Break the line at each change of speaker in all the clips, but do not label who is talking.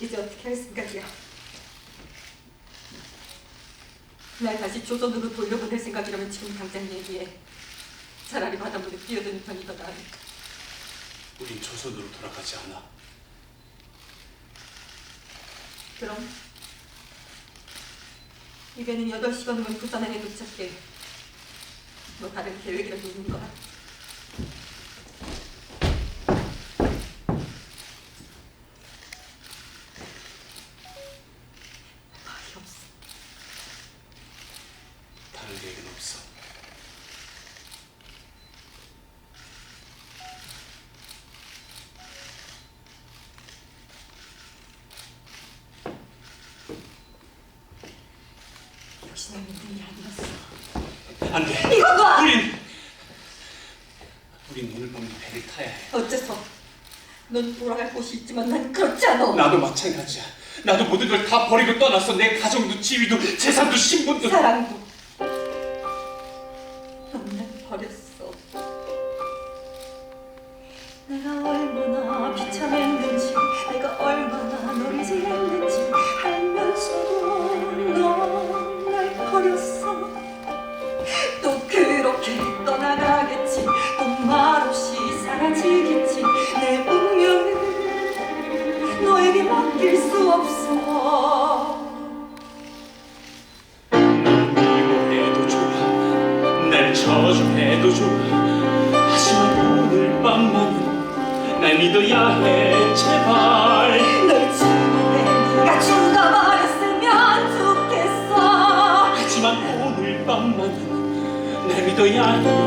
이제 어떻게 할 생각이야? 날 다시 조선으로 돌려보낼 생각이라면 지금 당장 얘기해. 차라리 바닷물에 뛰어드는 편이 더 나으니까.
우린 조선으로 돌아가지 않아.
그럼 이제는 8시간 후면 부산항에 도착해. 뭐 다른 계획이라도 있는 거야? 말이 없어.
다른 계획은 없어.
역시 난 믿음이 아니었어.
안 돼.
이거 봐!
우린 우린 오늘 밤도 배를 타야 해.
어째서? 넌 돌아갈 곳이 있지만 난 그렇지 않아.
나도 마찬가지야. 나도 모든 걸 다 버리고 떠났어. 내 가정도 지위도 재산도 신분도.
사랑도
해도 좋아. 하지만 오늘 밤만은 날 믿어야 해. 제발.
널 친구해 네가 죽어버렸으면 좋겠어
하지만 오늘 밤만은 날 믿어야 해.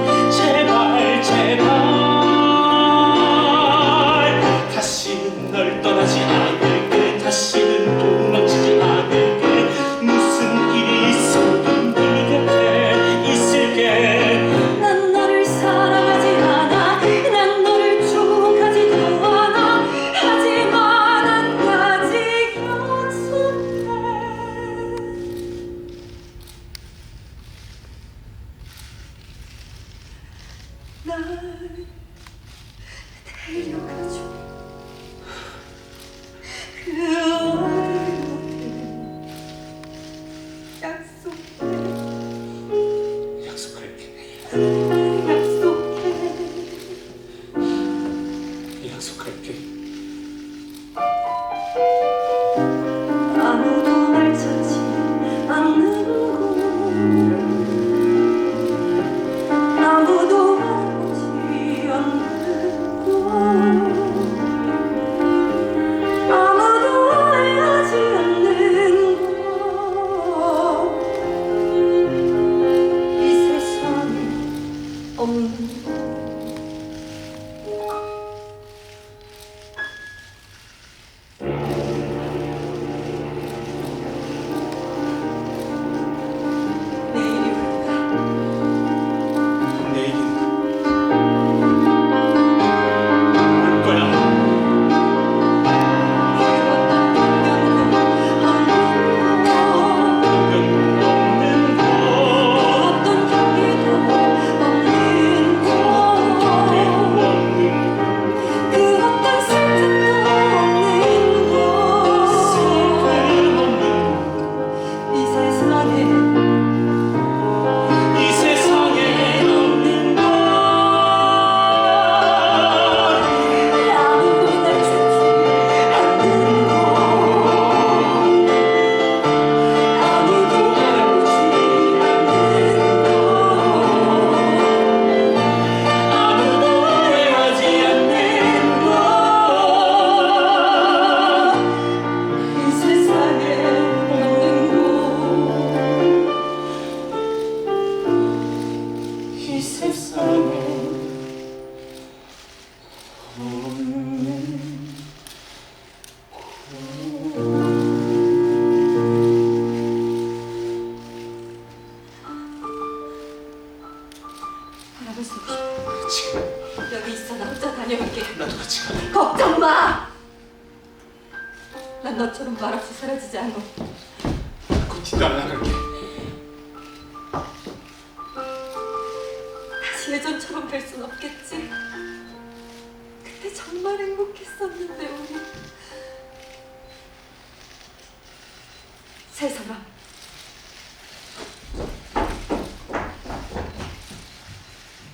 수 없어
지금
여기 있어 나 혼자 다녀올게
나도 같이 가.
걱정 마! 난 너처럼 말없이 사라지지 않아